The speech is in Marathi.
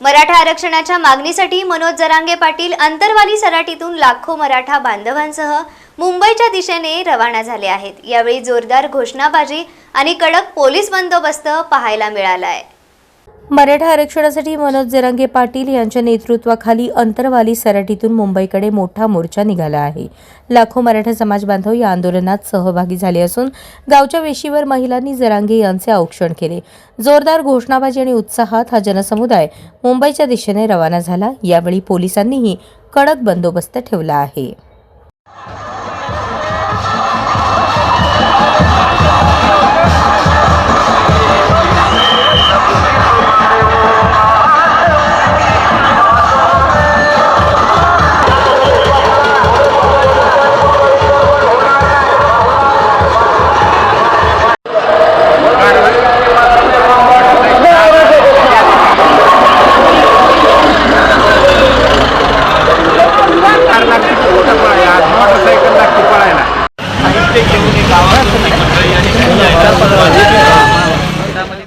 मराठा आरक्षणाच्या मागणीसाठी मनोज जरांगे पाटील अंतरवाली सराटीतून लाखो मराठा बांधवांसह मुंबईच्या दिशेने रवाना झाले आहेत. यावेळी जोरदार घोषणाबाजी आणि कडक पोलीस बंदोबस्त पाहायला मिळाला आहे मराठा आरक्षणासाठी मनोज जरांगे पाटील यांच्या नेतृत्वाखाली अंतरवाली सराटीतून मुंबईकडे मोठा मोर्चा निघाला आहे. लाखो मराठा समाज बांधव या आंदोलनात सहभागी झाले असून गावच्या वेशीवर महिलांनी जरांगे यांचे औक्षण केले. जोरदार घोषणाबाजी आणि उत्साहात हा जनसमुदाय मुंबईच्या दिशेने रवाना झाला. यावेळी पोलिसांनीही कडक बंदोबस्त ठेवला आहे. गावात